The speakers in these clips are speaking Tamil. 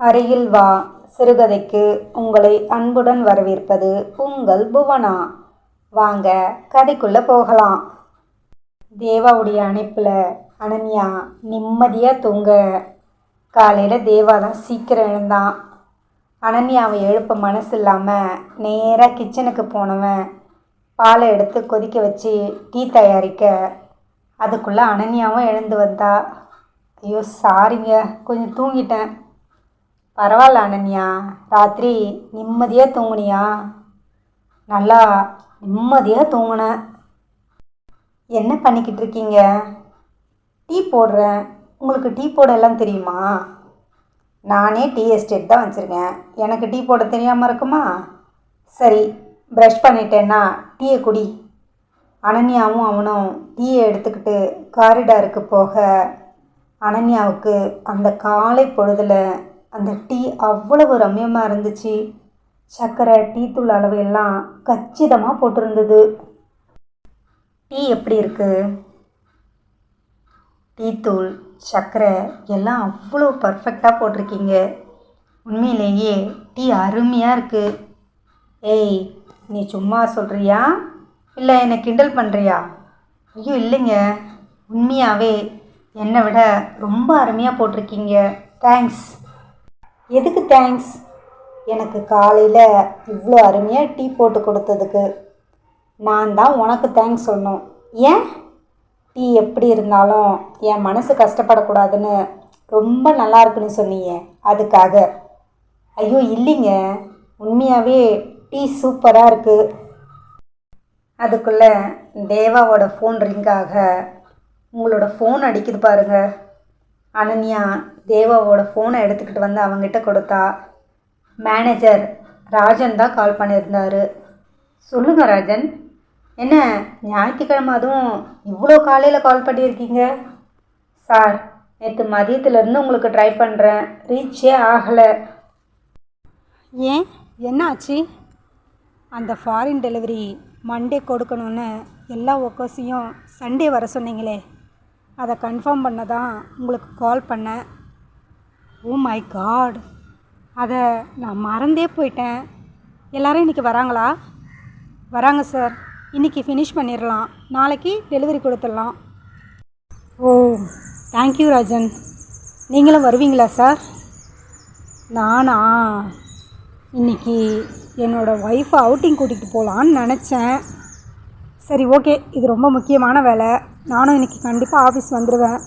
அருகில் வா. சிறுகதைக்கு உங்களை அன்புடன் வரவேற்பது உங்கள் புவனா. வாங்க கதைக்குள்ளே போகலாம். தேவாவுடைய அணைப்பில் அனன்யா நிம்மதியாக தூங்க. காலையில் தேவா தான் சீக்கிரம் எழுந்தான். அனன்யாவை எழுப்ப மனசு இல்லாமல் நேராக கிச்சனுக்கு போனவன். பாலை எடுத்து கொதிக்க வச்சு டீ தயாரிக்க. அதுக்குள்ளே அனன்யாவும் எழுந்து வந்தா. ஐயோ சாரிங்க கொஞ்சம் தூங்கிட்டேன். பரவாயில்ல அனன்யா. ராத்திரி நிம்மதியாக தூங்குனியா? நல்லா நிம்மதியாக தூங்கினேன் என்ன பண்ணிக்கிட்டு இருக்கீங்க? டீ போடுறேன். உங்களுக்கு டீ போட எல்லாம் தெரியுமா? நானே டீ எஸ்டேட் தான் வச்சுருக்கேன். எனக்கு டீ போட தெரியாமல் இருக்குமா? சரி ப்ரஷ் பண்ணிட்டேன்னா டீயை குடி. அனன்யாவும் அவனும் டீயை எடுத்துக்கிட்டு காரிடாருக்கு போக அனன்யாவுக்கு அந்த காலை பொழுதில் அந்த டீ அவ்வளவு ரம்யமாக இருந்துச்சு. சர்க்கரை டீத்தூள் அளவு எல்லாம் கச்சிதமாக போட்டிருந்தது. டீ எப்படி இருக்குது டீத்தூள் சர்க்கரை எல்லாம் அவ்வளோ பர்ஃபெக்டாக போட்டிருக்கீங்க. உண்மையிலேயே டீ அருமையாக இருக்குது ஏய் நீ சும்மா சொல்கிறியா இல்லை என்னை கிண்டல் பண்ணுறியா ஐயோ இல்லைங்க. உண்மையாகவே என்னை விட ரொம்ப அருமையாக போட்டிருக்கீங்க. தேங்க்ஸ் எதுக்கு தேங்க்ஸ் எனக்கு காலையில் இவ்வளோ அருமையாக டீ போட்டு கொடுத்ததுக்கு. நான் தான் உனக்கு தேங்க்ஸ் சொன்னோம் ஏன்? டீ எப்படி இருந்தாலும் என் மனசு கஷ்டப்படக்கூடாதுன்னு ரொம்ப நல்லா இருக்குன்னு சொன்னீங்க. அதுக்காக. ஐயோ இல்லைங்க. உண்மையாகவே டீ சூப்பராக இருக்குது அதுக்குள்ளே தேவாவோட ஃபோன் ரிங்காக உங்களோட ஃபோன் அடிக்குது பாருங்கள் அனன்யா தேவாவோட ஃபோனை எடுத்துக்கிட்டு வந்து அவங்ககிட்ட கொடுத்தா மேனேஜர் ராஜன் தான் கால் பண்ணியிருந்தாரு. சொல்லுங்க ராஜன் என்ன ஞாயிற்றுக்கிழமை அதுவும் இவ்வளோ காலையில் கால் பண்ணியிருக்கீங்க? சார் நேற்று மதியத்துலேருந்து உங்களுக்கு ட்ரை பண்ணுறேன் ரீச்சே ஆகலை. ஏன்? என்ன ஆச்சு அந்த ஃபாரின் டெலிவரி மண்டே கொடுக்கணும்னு எல்லா ஒர்க்கர்ஸையும் சண்டே வர சொன்னீங்களே. அதை கன்ஃபார்ம் பண்ண தான் உங்களுக்கு கால் பண்ணேன். ஓ மை காட் அதை நான் மறந்தே போயிட்டேன். எல்லாரும் இன்றைக்கி வராங்களா? வராங்க சார். இன்றைக்கி ஃபினிஷ் பண்ணிடலாம். நாளைக்கு டெலிவரி கொடுத்துடலாம். Oh thank you Rajan. நீங்களும் வருவீங்களா சார்? நானா? இன்னைக்கு என்னோடய ஒய்ஃபை அவுட்டிங் கூட்டிகிட்டு போகலான்னு நினச்சேன். சரி ஓகே இது ரொம்ப முக்கியமான வேலை. நானும் இன்றைக்கி கண்டிப்பாக ஆஃபீஸ் வந்துடுவேன்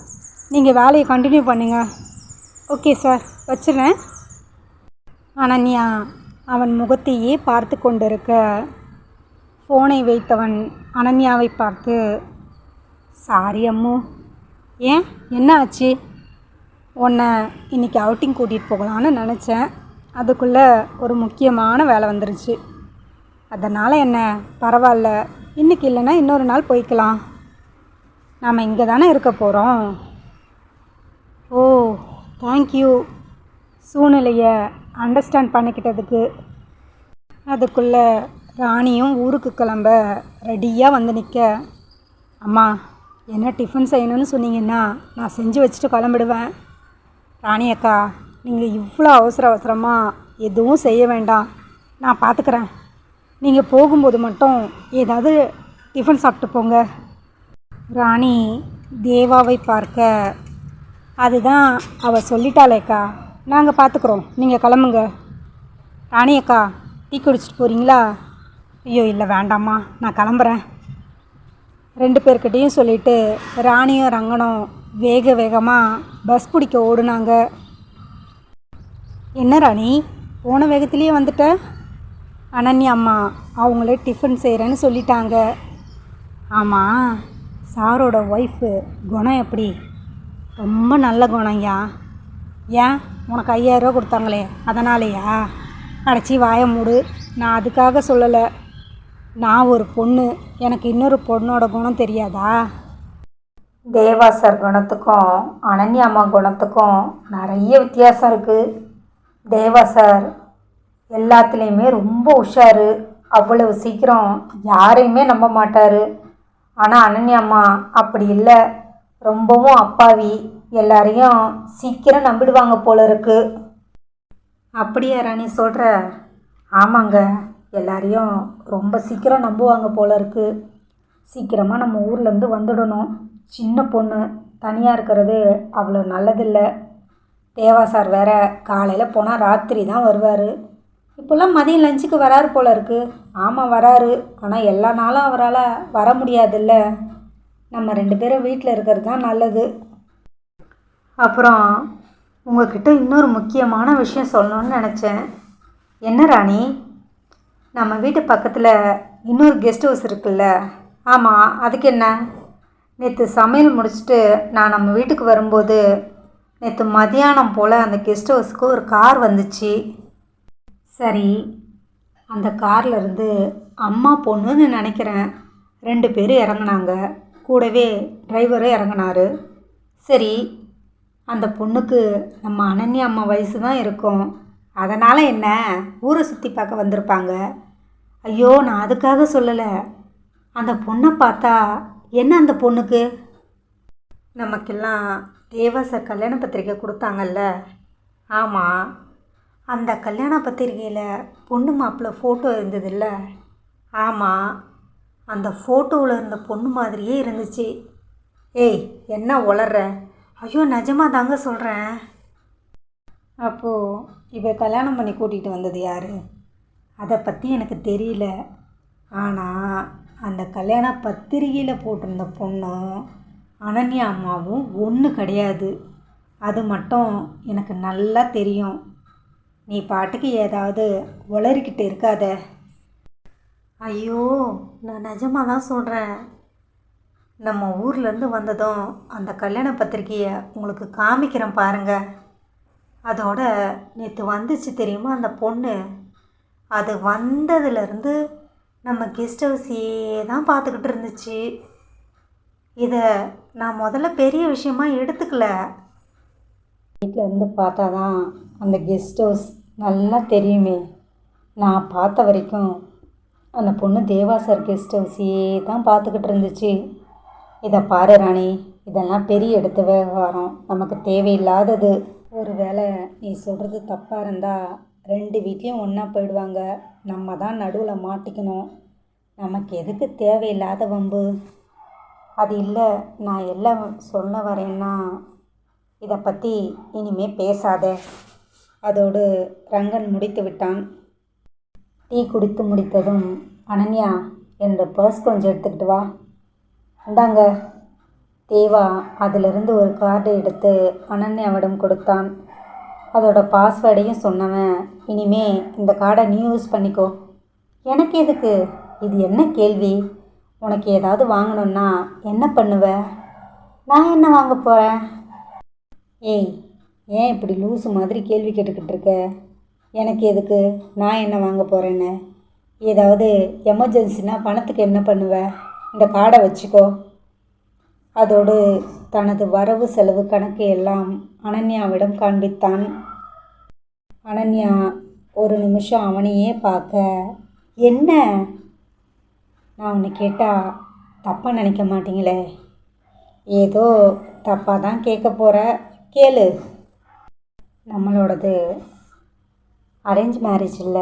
நீங்கள் வேலையை கண்டினியூ பண்ணுங்கள் ஓகே சார் வச்சிடுறேன் அனன்யா அவன் முகத்தையே பார்த்து கொண்டிருக்க ஃபோனை வைத்தவன் அனன்யாவை பார்த்து சாரி அம்மு. ஏன்? என்ன ஆச்சு? உன்னை இன்னைக்கு அவுட்டிங் கூட்டிகிட்டு போகலான்னு நினச்சேன். அதுக்குள்ளே ஒரு முக்கியமான வேலை வந்துருச்சு. அதனால் என்ன? பரவாயில்ல இன்றைக்கி இல்லைன்னா இன்னொரு நாள் போய்க்கலாம். நாம் இங்கே தானே இருக்க போகிறோம் ஓ தேங்க்யூ சூழ்நிலையை அண்டர்ஸ்டாண்ட் பண்ணிக்கிட்டதுக்கு அதுக்குள்ளே ராணியும் ஊருக்கு கிளம்ப ரெடியாக வந்து நிற்க அம்மா என்ன டிஃபன் செய்யணும்னு சொன்னீங்கன்னா நான் செஞ்சு வச்சுட்டு கிளம்பிடுவேன். ராணி அக்கா நீங்கள் இவ்வளோ அவசர அவசரமாக எதுவும் செய்ய வேண்டாம். நான் பார்த்துக்கிறேன் நீங்கள் போகும்போது மட்டும் ஏதாவது டிஃபன் சாப்பிட்டு போங்க. ராணி தேவாவை பார்க்க அதுதான் அவள் சொல்லிட்டாளேக்கா. நாங்கள் பார்த்துக்குறோம் நீங்கள் கிளம்புங்க. ராணியக்கா டீ குடிச்சிட்டு போகிறீங்களா ஐயோ இல்லை வேண்டாம்மா. நான் கிளம்புறேன். ரெண்டு பேர்கிட்டையும் சொல்லிவிட்டு ராணியும் ரங்கனும் வேக வேகமாக பஸ் பிடிக்க ஓடுனாங்க. என்ன ராணி? போன வேகத்திலேயே வந்துட்ட? அனன்யா அம்மா அவங்களே டிஃபன் செய்கிறேன்னு சொல்லிட்டாங்க. ஆமாம் சாரோட ஒய்ஃபு குணம் எப்படி? ரொம்ப நல்ல குணம்யா. ஏன்? உனக்கு ஐயாயிரரூவா கொடுத்தாங்களே அதனாலேயா? அடைச்சி வாய மூடு. நான் அதுக்காக சொல்லலை. நான் ஒரு பொண்ணு. எனக்கு இன்னொரு பொண்ணோட குணம் தெரியாதா? தேவா சார் குணத்துக்கும் அனன்யா அம்மா குணத்துக்கும் நிறைய வித்தியாசம் இருக்குது தேவா சார் எல்லாத்துலேயுமே ரொம்ப உஷாரு. அவ்வளவு சீக்கிரம் யாரையுமே நம்ப மாட்டார். ஆனால் அனன்யா அம்மா அப்படி இல்லை. ரொம்பவும் அப்பாவி. எல்லாரையும் சீக்கிரம் நம்பிடுவாங்க போல இருக்குது அப்படியா ராணி சொல்கிற ஆமாங்க. எல்லாரையும் ரொம்ப சீக்கிரம் நம்புவாங்க போல இருக்கு சீக்கிரமாக நம்ம ஊர்லேருந்து வந்துடணும். சின்ன பொண்ணு தனியாக இருக்கிறது அவ்வளோ நல்லதில்லை. தேவா சார் வேற காலையில் போனால் ராத்திரி தான் வருவார். இப்போல்லாம் மதியம் லஞ்சுக்கு வராரு போல இருக்கு ஆமாம் வராரு. ஆனால் எல்லா நாளும் அவரால் வர முடியாதுல்ல. நம்ம ரெண்டு பேரும் வீட்டில் இருக்கிறது தான் நல்லது. அப்புறம் உங்ககிட்ட இன்னொரு முக்கியமான விஷயம் சொல்லணும்னு நினச்சேன். என்ன ராணி? நம்ம வீட்டு பக்கத்தில் இன்னொரு கெஸ்ட் ஹவுஸ் இருக்குல்ல? ஆமாம் அதுக்கு என்ன? நேற்று சமையல் முடிச்சுட்டு நான் நம்ம வீட்டுக்கு வரும்போது நேற்று மதியானம் போல் அந்த கெஸ்ட் ஹவுஸ்க்கு ஒரு கார் வந்துச்சு. சரி அந்த கார்லேருந்து அம்மா பொண்ணுன்னு நினைக்கிறேன். ரெண்டு பேரும் இறங்குனாங்க. கூடவே டிரைவரும் இறங்குனாரு. சரி அந்த பொண்ணுக்கு நம்ம அனன்யா அம்மா வயசு தான் இருக்கும். அதனால் என்ன? ஊரை சுற்றி பார்க்க வந்திருப்பாங்க. ஐயோ நான் அதுக்காக சொல்லலை. அந்த பொண்ணை பார்த்தா என்ன அந்த பொண்ணுக்கு? நமக்கெல்லாம் தேவாசர் கல்யாண பத்திரிக்கை கொடுத்தாங்கல்ல. ஆமாம் அந்த கல்யாண பத்திரிக்கையில் பொண்ணு மாப்பிள்ளை ஃபோட்டோ இருந்ததுல்ல. ஆமாம் அந்த ஃபோட்டோவில் இருந்த பொண்ணு மாதிரியே இருந்துச்சு. ஏய் என்ன உளர்ற? ஐயோ நிஜமாக தாங்க சொல்கிறேன் அப்போது இவ கல்யாணம் பண்ணி கூட்டிகிட்டு வந்தது யார்? அதை பற்றி எனக்கு தெரியல. ஆனால் அந்த கல்யாண பத்திரிகையில் போட்டிருந்த பொண்ணும் அனன்யா அம்மாவும் ஒன்று கிடையாது. அது மட்டும் எனக்கு நல்லா தெரியும். நீ பாட்டுக்கு ஏதாவது உளறிக்கிட்டு இருக்காத. ஐயோ நான் நிஜமாக தான் சொல்கிறேன் நம்ம ஊர்லேருந்து வந்ததும் அந்த கல்யாண பத்திரிக்கையை உங்களுக்கு காமிக்கிறேன் பாருங்கள் அதோட நேற்று வந்துச்சு தெரியுமா அந்த பொண்ணு? அது வந்ததுலேருந்து நம்ம கெஸ்ட் ஹவுஸையே தான் பார்த்துக்கிட்டு இருந்துச்சு. இதை நான் முதல்ல பெரிய விஷயமா எடுத்துக்கல. வீட்டில் இருந்து பார்த்தா தான் அந்த கெஸ்ட் ஹவுஸ் நல்லா தெரியுமே. நான் பார்த்த வரைக்கும் அந்த பொண்ணு தேவாசர் கெஸ்ட் ஹவுஸையே தான் பார்த்துக்கிட்டு இருந்துச்சு. இதை பாரு ராணி இதெல்லாம் பெரிய எடுத்த விவகாரம். நமக்கு தேவையில்லாதது. ஒரு வேளை நீ சொல்கிறது தப்பாக இருந்தால் ரெண்டு வீட்லேயும் ஒன்றா போயிடுவாங்க. நம்ம தான் நடுவில் மாட்டிக்கணும். நமக்கு எதுக்கு தேவையில்லாத வம்பு? அது இல்லை நான் எல்லாம் சொல்ல வரேன்னா இதை பற்றி இனிமே பேசாத. அதோடு ரங்கன் முடித்து விட்டான். டீ குடித்து முடித்ததும் அனன்யா என்னோட பர்ஸ் கொஞ்சம் எடுத்துக்கிட்டு வா. இந்தாங்க. தேவா அதிலிருந்து ஒரு கார்டு எடுத்து அனன்யாவிடம் கொடுத்தான். அதோட பாஸ்வேர்டையும் சொன்னவன் இனிமே இந்த கார்டை நீ யூஸ் பண்ணிக்கோ. எனக்கு எதுக்கு? இது என்ன கேள்வி? உனக்கு ஏதாவது வாங்கணும்னா என்ன பண்ணுவ? நான் என்ன வாங்க போகிறேன் ஏய் ஏன் இப்படி லூஸு மாதிரி கேள்வி கேட்டுக்கிட்டு இருக்க? எனக்கு எதுக்கு? நான் என்ன வாங்க போகிறேன்னு ஏதாவது எமர்ஜென்சினா பணத்துக்கு என்ன பண்ணுவ? இந்த கார்டை வச்சுக்கோ. அதோடு தனது வரவு செலவு கணக்கு எல்லாம் அனன்யாவிடம் காண்பித்தான். அனன்யா ஒரு நிமிஷம் அவனையே பார்க்க என்ன? நான் உன்னை கேட்டால் தப்பாக நினைக்க மாட்டீங்களே? ஏதோ தப்பாக தான் கேட்க போகிற கேளு. நம்மளோடது அரேஞ்ச் மேரேஜில்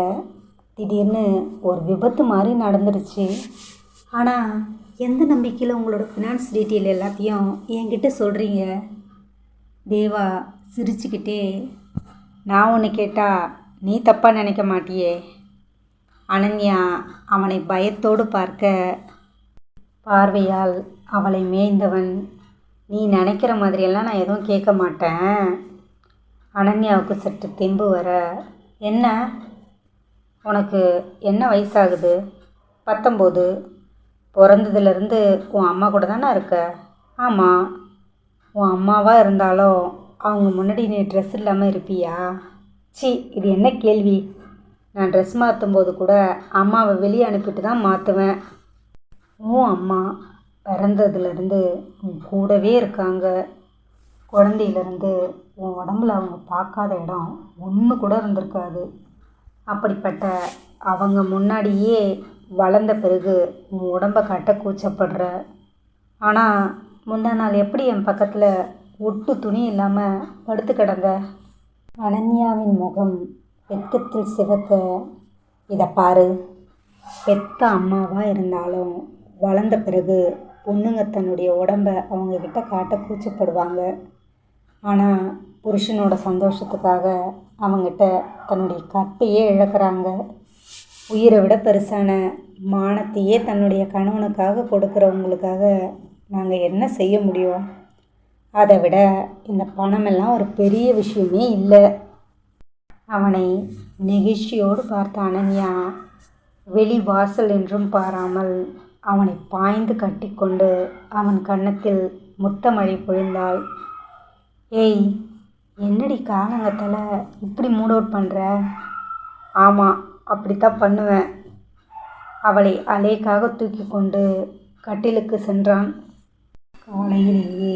திடீர்னு ஒரு விபத்து மாதிரி நடந்துருச்சு. ஆனால் எந்த நம்பிக்கையில் உங்களோட ஃபினான்ஸ் டீட்டெயில் எல்லாத்தையும் என்கிட்ட சொல்கிறீங்க தேவா சிரிச்சுக்கிட்டே நான் ஒன்று கேட்டால் நீ தப்பாக நினைக்க மாட்டியே? அனன்யா அவனை பயத்தோடு பார்க்க பார்வையால் அவளை மேய்ந்தவன். நீ நினைக்கிற மாதிரியெல்லாம் நான் எதுவும் கேட்க மாட்டேன். அனன்யாவுக்கு சற்று தெம்பு வர என்ன? உனக்கு என்ன வயசாகுது? பத்தொம்போது. பிறந்ததுலேருந்து உன் அம்மா கூட தானே இருக்க? ஆமாம் உன் அம்மாவாக இருந்தாலும் அவங்க முன்னாடி நீ ட்ரெஸ் இல்லாமல் இருப்பியா? சி இது என்ன கேள்வி? நான் ட்ரெஸ் மாற்றும்போது கூட அம்மாவை வெளியே அனுப்பிட்டு தான் மாற்றுவேன் உன் அம்மா பிறந்ததுலேருந்து உன் கூடவே இருக்காங்க. குழந்தையிலேருந்து உன் உடம்புல அவங்க பார்க்காத இடம் ஒன்று கூட இருந்திருக்காது. அப்படிப்பட்ட அவங்க முன்னாடியே வளர்ந்த பிறகு உன் உடம்பை காட்ட கூச்சப்படுற. ஆனால் முந்தா நாள் எப்படி என் பக்கத்தில் ஒட்டு துணி இல்லாமல் படுத்து கிடந்த? அனன்யாவின் முகம் வெக்கத்தில் சிவக்க. இதை பாரு. பெத்த அம்மாவாக இருந்தாலும் வளர்ந்த பிறகு பொண்ணுங்க தன்னுடைய உடம்ப அவங்கக்கிட்ட காட்ட கூச்சப்படுவாங்க. ஆனால் புருஷனோட சந்தோஷத்துக்காக அவங்ககிட்ட தன்னுடைய கற்பையே இழக்கிறாங்க. உயிரை விட பெருசான மானத்தையே தன்னுடைய கணவனுக்காக கொடுக்குறவங்களுக்காக நாங்கள் என்ன செய்ய முடியும்? அதை விட இந்த பணமெல்லாம் ஒரு பெரிய விஷயமே இல்லை. அவனை நெகிழ்ச்சியோடு பார்த்த அனன்யா வெளி வாசல் என்றும் பாராமல் அவனை பாய்ந்து கட்டிக்கொண்டு அவன் கன்னத்தில் முத்தமழை பொழிந்தாள். ஏய் என்னடி காலங்கத்தில் இப்படி மூட் அவுட் பண்ணுற ஆமாம் அப்படித்தான் பண்ணுவேன். அவளை அலேக்காக தூக்கி கொண்டு கட்டிலுக்கு சென்றான். காலையிலேயே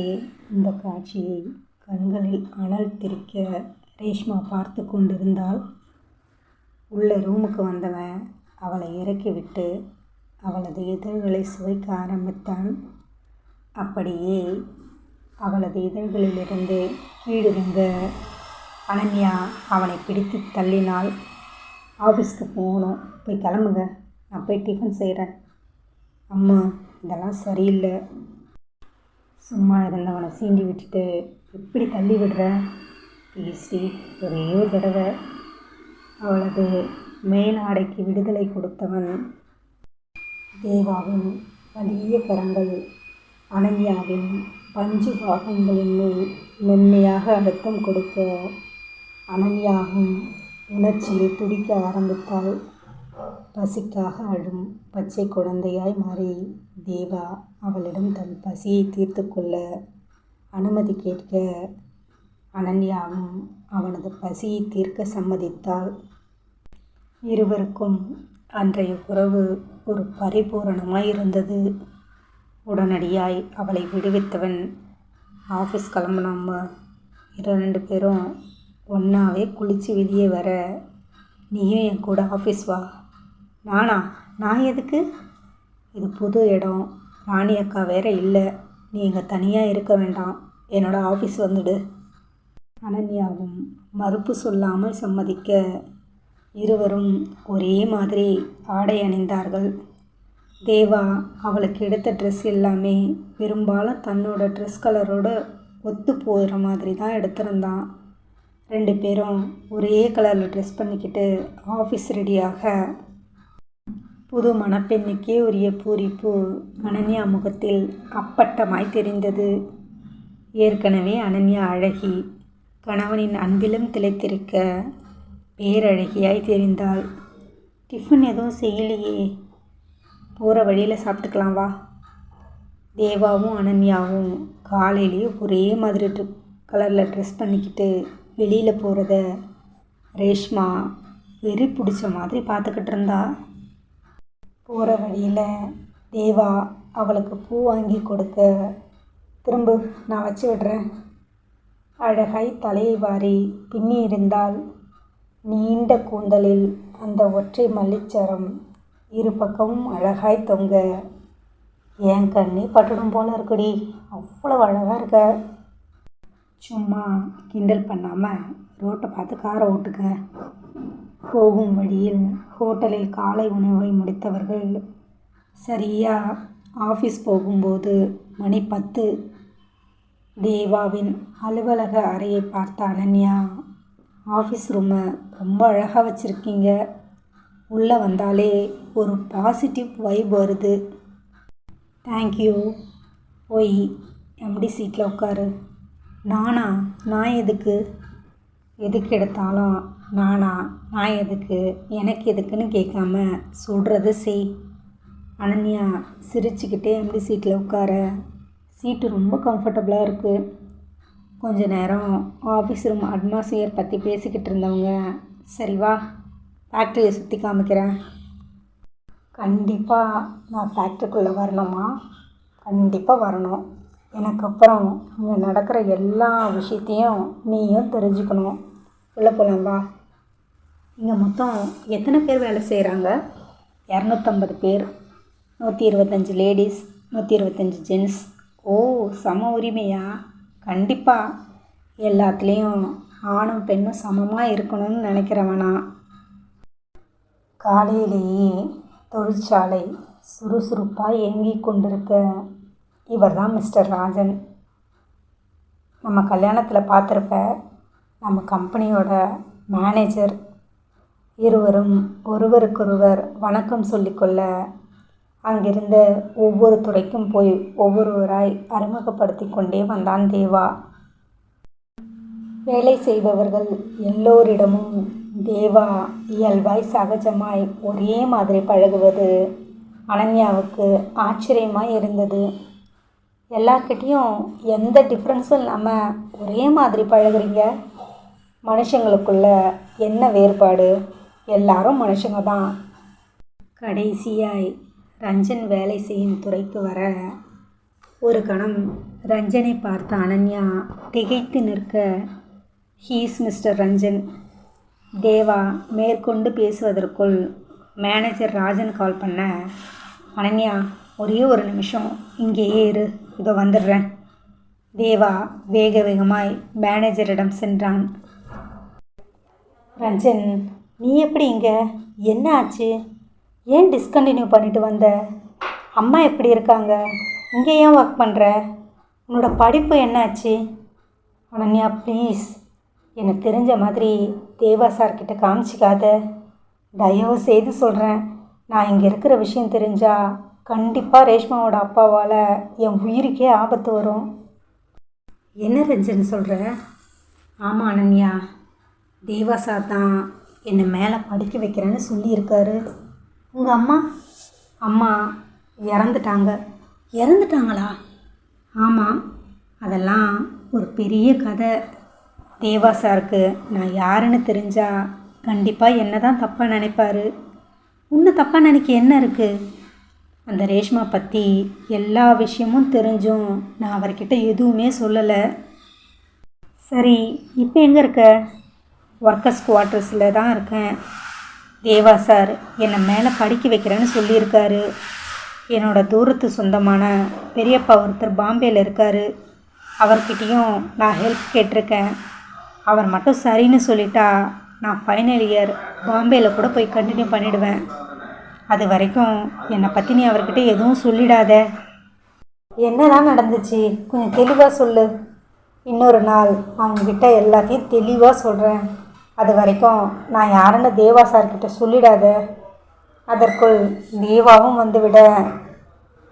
இந்த காட்சியை கண்களில் அனல் திரிக்க ரேஷ்மா பார்த்து கொண்டிருந்தாள். உள்ள ரூமுக்கு வந்தவன் அவளை இறக்கிவிட்டு அவளது எதிர்களை சுவைக்க ஆரம்பித்தான். அப்படியே அவளது இதழ்களிலிருந்து கீழிறங்க அனன்யா அவனை பிடித்து தள்ளினாள். ஆஃபீஸ்க்கு போகணும். போய் கிளம்புங்க. நான் போய் டிஃபன் செய்கிறேன் அம்மா இதெல்லாம் சரியில்லை. சும்மா இருந்தவனை சீண்டி விட்டுட்டு எப்படி தள்ளி விடுற? பேசி ஒரே ஒரு தடவை. அவளது மேல் ஆடைக்கு விடுதலை கொடுத்தவன் தேவாவின் வலிய கரங்கள். அனன்யாவின் பஞ்சு பாகங்களின் மேல் மென்மையாக அழுத்தம் கொடுக்க அனன்யாவும் உணர்ச்சியில் துடிக்க ஆரம்பித்தால் பசிக்காக அழும் பச்சை குழந்தையாய் மாறி தேவா அவளிடம் தன் பசியை தீர்த்து கொள்ள அனுமதி கேட்க அனன்யாவும் அவனது பசியை தீர்க்க சம்மதித்தாள். இருவருக்கும் அன்றைய உறவு ஒரு பரிபூரணமாய் இருந்தது. உடனடியாய் அவளை விடுவித்தவன். ஆஃபீஸ் கிளம்புனாம இரண்டு பேரும் ஒன்றாவே குளித்து வெளியே வர நீயும் என் கூட ஆஃபீஸ் வா. நானா? நான் எதுக்கு? இது புது இடம். ராணி அக்கா வேற இல்லை. நீ இங்கே தனியாக இருக்க வேண்டாம். என்னோட ஆஃபீஸ் வந்துடு. அனன்யாவும் மறுப்பு சொல்லாமல் சம்மதிக்க இருவரும் ஒரே மாதிரி ஆடை அணிந்தார்கள். தேவா அவளுக்கு எடுத்த ட்ரெஸ் எல்லாமே பெரும்பாலும் தன்னோட ட்ரெஸ் கலரோடு ஒத்து போகிற மாதிரி தான் எடுத்திருந்தான். ரெண்டு பேரும் ஒரே கலரில் ட்ரெஸ் பண்ணிக்கிட்டு ஆஃபீஸ் ரெடியாக புது மணப்பெண்ணுக்கே உரிய பூரிப்பு அனன்யா முகத்தில் அப்பட்டமாய் தெரிந்தது. ஏற்கனவே அனன்யா அழகி கணவனின் அன்பிலும் திளைத்திருக்க பேரழகியாய் தெரிந்தாள். டிஃபன் எதுவும் செய்யலையே. போகிற வழியில் சாப்பிட்டுக்கலாம் வா. தேவாவும் அனன்யாவும் காலையிலேயே ஒரே மாதிரி ட்ரி கலரில் ட்ரெஸ் பண்ணிக்கிட்டு வெளியில் போகிறத ரேஷ்மா வெறி பிடிச்ச மாதிரி பார்த்துக்கிட்டு இருந்தா. போகிற வழியில் தேவா அவளுக்கு பூ வாங்கி கொடுக்க திரும்ப நான் வச்சு விடுறேன். அழகாய் தலையை வாரி பின்னி இருந்தால் நீண்ட கூந்தலில் அந்த ஒற்றை மல்லிச்சரம் இரு பக்கமும் அழகாய் தொங்க. என் கண்ணே பட்டுடும் போல இருக்குடி. அவ்வளோ அழகாக இருக்க. சும்மா கிண்டல் பண்ணாமல் ரோட்டை பார்த்து காரை ஓட்டுக்க. போகும் வழியில் ஹோட்டலில் காலை உணவை முடித்தவர்கள் சரியாக ஆஃபீஸ் போகும்போது மணி பத்து. தேவாவின் அலுவலக அறையை பார்த்த அனன்யா ஆஃபீஸ் ரூமை ரொம்ப அழகாக வச்சுருக்கீங்க. உள்ளே வந்தாலே ஒரு பாசிட்டிவ் வைப் வருது. தேங்க்யூ போய் எம்டி சீட்டில் உட்காரு. நானா? நான் எதுக்கு? எதுக்கு எடுத்தாலும் நானா? நான் எதுக்கு? எனக்கு எதுக்குன்னு கேட்காம சொல்கிறது செய். அனன்யா சிரிச்சுக்கிட்டே எம்டி சீட்டில் உட்கார. சீட்டு ரொம்ப கம்ஃபர்டபுளாக இருக்குது கொஞ்ச நேரம் ஆஃபீஸ் ரூம் அட்மாஸ்பியர் பற்றி பேசிக்கிட்டு இருந்தவங்க சரி வா ஃபேக்ட்ரியை சுற்றி காமிக்கிறேன். கண்டிப்பாக நான் ஃபேக்ட்ரிக்குள்ளே வரணுமா? கண்டிப்பாக வரணும். எனக்கு அப்புறம் இங்கே நடக்கிற எல்லா விஷயத்தையும் நீயும் தெரிஞ்சுக்கணும். உள்ளே போகலாம் வா இங்கே மொத்தம் எத்தனை பேர் வேலை செய்கிறாங்க இரநூத்தம்பது பேர். நூற்றி இருபத்தஞ்சி லேடிஸ் நூற்றி இருபத்தஞ்சி ஜென்ஸ் ஓ சம உரிமையா? கண்டிப்பாக எல்லாத்துலேயும் ஆணும் பெண்ணும் சமமாக இருக்கணும்னு நினைக்கிறவனா காலையிலேயே தொழிற்சாலை சுறுசுறுப்பாக இயங்கிக் கொண்டிருக்க இவர் தான் மிஸ்டர் ராஜன். நம்ம கல்யாணத்தில் பார்த்துருப்ப நம்ம கம்பெனியோட மேனேஜர் இருவரும் ஒருவருக்கொருவர் வணக்கம் சொல்லிக்கொள்ள அங்கிருந்த ஒவ்வொரு துறைக்கும் போய் ஒவ்வொருவராய் அறிமுகப்படுத்தி கொண்டே வந்தான் தேவா. வேலை செய்பவர்கள் எல்லோரிடமும் தேவா இயல்பாய் சகஜமாய் ஒரே மாதிரி பழகுவது அனன்யாவுக்கு ஆச்சரியமாக இருந்தது. எல்லார்கிட்டேயும் எந்த டிஃப்ரென்ஸும் இல்லாமல் ஒரே மாதிரி பழகுறீங்க? மனுஷங்களுக்குள்ள என்ன வேறுபாடு? எல்லாரும் மனுஷங்க தான். கடைசியாய் ரஞ்சன் வேலை செய்யும் துறைக்கு வர ஒரு கணம் ரஞ்சனை பார்த்த அனன்யா திகைத்து நிற்க ஹீஸ் மிஸ்டர் ரஞ்சன் தேவா மேற்கொண்டு பேசுவதற்குள் மேனேஜர் ராஜன் கால் பண்ண அனன்யா ஒரே ஒரு நிமிஷம் இங்கேயே இரு இதோ வந்துடுறேன். தேவா வேக வேகமாய் மேனேஜரிடம் சென்றான். ரஞ்சன் நீ எப்படி இங்கே? என்ன ஆச்சு? ஏன் டிஸ்கண்டினியூ பண்ணிட்டு வந்த? அம்மா எப்படி இருக்காங்க? இங்கே ஏன் ஒர்க் பண்ணுற உன்னோட படிப்பு என்னாச்சு? அனன்யா ப்ளீஸ் எனக்கு தெரிஞ்ச மாதிரி தேவா சார்கிட்ட காமிச்சிக்காத. தயவு செய்து சொல்கிறேன் நான் இங்கே இருக்கிற விஷயம் தெரிஞ்சால் கண்டிப்பாக ரேஷ்மாவோட அப்பாவால் என் உயிருக்கே ஆபத்து வரும். என்ன ரஞ்சன் சொல்கிற ஆமாம் அனன்யா. தேவா சார் தான் என்னை மேலே படிக்க வைக்கிறேன்னு சொல்லியிருக்காரு. உங்கள் அம்மா? அம்மா இறந்துட்டாங்க. இறந்துட்டாங்களா? ஆமாம் அதெல்லாம் ஒரு பெரிய கதை. தேவா சாருக்கு நான் யாருன்னு தெரிஞ்சா கண்டிப்பாக என்ன தான் தப்பாக நினைப்பாரு? உன்னை தப்பாக நினைக்க என்ன இருக்குது அந்த ரேஷ்மா பற்றி எல்லா விஷயமும் தெரிஞ்சும் நான் அவர்கிட்ட எதுவுமே சொல்லலை. சரி இப்போ எங்கே இருக்க? ஒர்க்கர்ஸ் குவார்ட்டர்ஸில் தான் இருக்கேன். தேவா சார் என்னை மேலே படிக்க வைக்கிறேன்னு சொல்லியிருக்காரு. என்னோட தூரத்து சொந்தமான பெரியப்பா ஒருத்தர் பாம்பேயில் இருக்கார். அவர்கிட்டேயும் நான் ஹெல்ப் கேட்டிருக்கேன். அவர் மட்டும் சரின்னு சொல்லிட்டா நான் ஃபைனல் இயர் பாம்பேயில் கூட போய் கண்டினியூ பண்ணிடுவேன். அது வரைக்கும் என்னை பற்றி நீ அவர்கிட்ட எதுவும் சொல்லிடாத. என்னதான் நடந்துச்சு? கொஞ்சம் தெளிவாக சொல்லு. இன்னொரு நாள் அவங்கக்கிட்ட எல்லாத்தையும் தெளிவாக சொல்கிறேன் அது வரைக்கும் நான் யாருன்னு தேவா சார்கிட்ட சொல்லிடாத. அதற்குள் தேவாவும் வந்துவிட.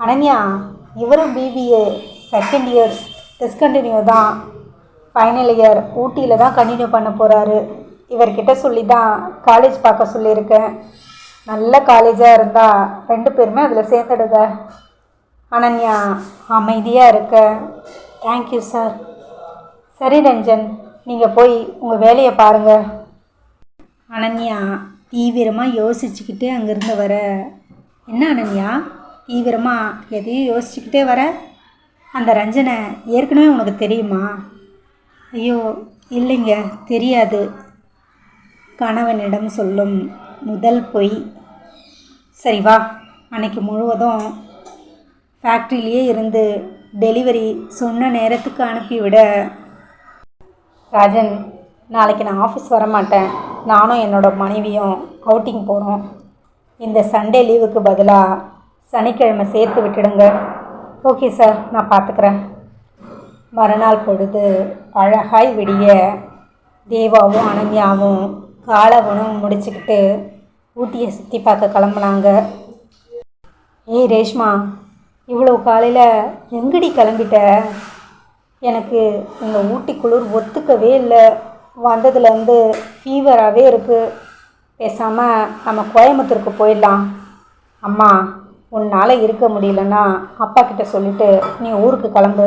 அனன்யா இவரும் பிபிஏ செகண்ட் இயர் டிஸ்கண்டினியூ தான். ஃபைனல் இயர் ஊட்டியில் தான் கண்டினியூ பண்ண போகிறாரு இவர்கிட்ட சொல்லி தான் காலேஜ் பார்க்க சொல்லியிருக்கேன். நல்ல காலேஜாக இருந்தால் ரெண்டு பேருமே அதில் சேர்ந்துடுங்க. அனன்யா அமைதியாக இருக்க. தேங்க்யூ சார் சரி ரஞ்சன் நீங்கள் போய் உங்கள் வேலையை பாருங்கள் அனன்யா தீவிரமாக யோசிச்சுக்கிட்டே அங்கேருந்து வர. என்ன அனன்யா? தீவிரமாக எதையும் யோசிச்சுக்கிட்டே வர? அந்த ரஞ்சனை ஏற்கனவே உனக்கு தெரியுமா? ஐயோ இல்லைங்க தெரியாது. கணவனிடம் சொல்லும் முதல் பொய். சரி வா. அன்னைக்கு முழுவதும் ஃபேக்ட்ரியிலேயே இருந்து டெலிவரி சொன்ன நேரத்துக்கு அனுப்பிவிட. ராஜன் நாளைக்கு நான் ஆஃபீஸ் வர மாட்டேன் நானும் என்னோட மனைவியும் அவுட்டிங் போகிறோம் இந்த சண்டே லீவுக்கு பதிலாக சனிக்கிழமை சேர்த்து விட்டுடுங்க. ஓகே சார் நான் பார்த்துக்குறேன் மறுநாள் பொழுது அழகாய் விடிய தேவாவும் அனன்யாவும் காலை உணவு முடிச்சுக்கிட்டு ஊட்டியை சுற்றி பார்க்க கிளம்புனாங்க. ஏய் ரேஷ்மா இவ்வளோ காலையில் எங்கடி கிளம்பிட்ட? எனக்கு இந்த ஊட்டி குளிர் ஒத்துக்கவே இல்லை. வந்ததுலேருந்து ஃபீவராகவே இருக்குது பேசாமல் நம்ம கோயம்புத்தூருக்கு போயிடலாம். அம்மா உன்னால் இருக்க முடியலன்னா அப்பா கிட்ட சொல்லிவிட்டு நீ ஊருக்கு கிளம்பு.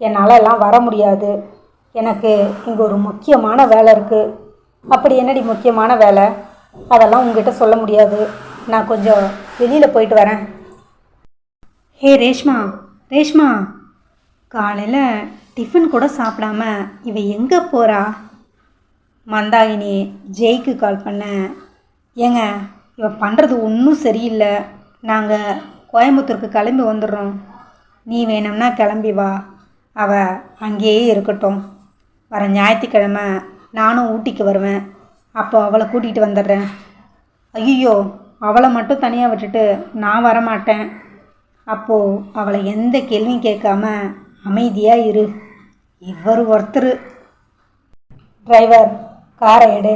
என்னால் எல்லாம் வர முடியாது. எனக்கு இங்கே ஒரு முக்கியமான வேலை இருக்குது அப்படி என்னடி முக்கியமான வேலை? அதெல்லாம் உங்ககிட்ட சொல்ல முடியாது. நான் கொஞ்சம் வெளியில் போயிட்டு வரேன். ஹே ரேஷ்மா. ரேஷ்மா. காலையில் டிஃபன் கூட சாப்பிடாம இவ எங்கே போகிறா மந்தாகினி ஜெய்க்கு கால் பண்ணேன். ஏங்க இவ பண்ணுறது ஒன்றும் சரியில்லை. நாங்கள் கோயம்புத்தூருக்கு கிளம்பி வந்துடுறோம். நீ வேணும்னா கிளம்பி வா. அவ அங்கேயே இருக்கட்டும். வர ஞாயிற்றுக்கிழமை நானும் ஊட்டிக்கு வருவேன். அப்போ அவளை கூட்டிகிட்டு வந்துடுறேன். ஐயோ அவளை மட்டும் தனியாக விட்டுட்டு நான் வரமாட்டேன். அப்போது அவளை எந்த கேள்வியும் கேட்காம அமைதியாக இரு. இவர் ஒருத்தர். டிரைவர் காரை எடு.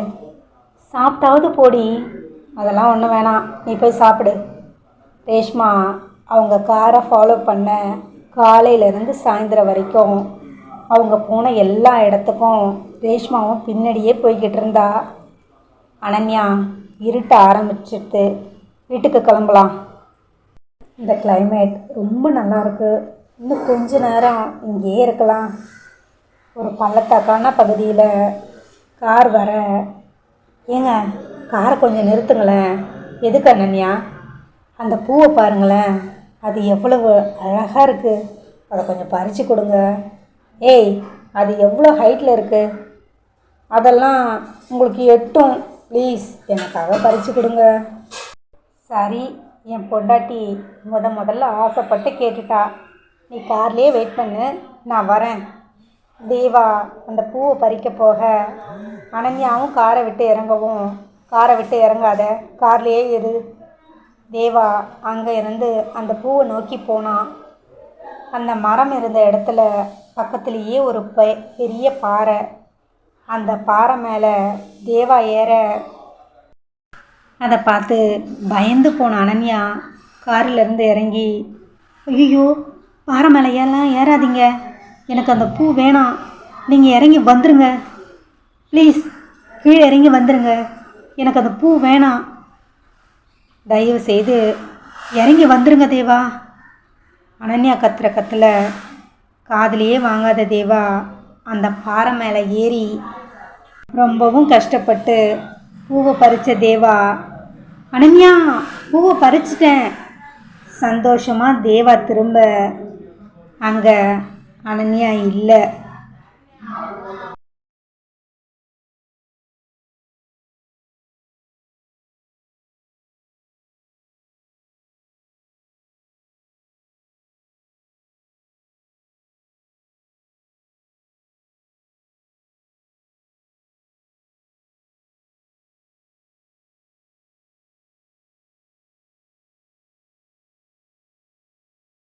சாப்பிட்டாவது போடி. அதெல்லாம் ஒன்றும் வேணாம். நீ போய் சாப்பிடு. ரேஷ்மா அவங்க காரை ஃபாலோ பண்ண காலையிலேருந்து சாயந்தரம் வரைக்கும் அவங்க போன எல்லா இடத்துக்கும் ரேஷ்மாவும் பின்னாடியே போய்கிட்டு இருந்தா. அனன்யா இருட்ட ஆரம்பிச்சிட்டு வீட்டுக்கு கிளம்பலாம். இந்த கிளைமேட் ரொம்ப நல்லாயிருக்கு இன்னும் கொஞ்ச நேரம் இங்கேயே இருக்கலாம். ஒரு பள்ளத்தாக்கான பகுதியில் கார் வர. ஏங்க காரை கொஞ்சம் நிறுத்துங்களேன். எதுக்கு அனன்யா? அந்த பூவை பாருங்களேன். அது எவ்வளவு அழகாக இருக்குது அதை கொஞ்சம் பறித்து கொடுங்க. ஏய் அது எவ்வளோ ஹைட்டில் இருக்குது அதெல்லாம் உங்களுக்கு எட்டும். ப்ளீஸ் எனக்காக பறித்து கொடுங்க. சரி என் பொண்டாட்டி முத முதல்ல ஆசைப்பட்டு கேட்டுட்டா. நீ கார்லேயே வெயிட் பண்ணு. நான் வரேன். தேவா அந்த பூவை பறிக்க போக. அனன்யாவும் காரை விட்டு இறங்கவும் காரை விட்டு இறங்காத. கார்லேயே இரு. தேவா அங்கே இருந்து அந்த பூவை நோக்கி போனான் அந்த மரம் இருந்த இடத்துல பக்கத்துலேயே ஒரு பெ- பெரிய பாறை. அந்த பாறை மேலே தேவா ஏற அதை பார்த்து பயந்து போன அனன்யா காரிலிருந்து இறங்கி ஐயோ பாறை மேலே ஏறலாம் ஏறாதீங்க. எனக்கு அந்த பூ வேணாம். நீங்கள் இறங்கி வந்துருங்க. ப்ளீஸ் கீழே இறங்கி வந்துருங்க. எனக்கு அந்த பூ வேணாம். தயவு செய்து இறங்கி வந்துருங்க தேவா. அனன்யா கத்துற கத்தில் காதலியே வாங்காத தேவா. அந்த பாறை மேலே ஏறி ரொம்பவும் கஷ்டப்பட்டு பூவை பறித்த தேவா. அனன்யா பூவை பறிச்சிட்டேன். சந்தோஷமாக தேவா திரும்ப அங்கே அனன்யா இல்லை.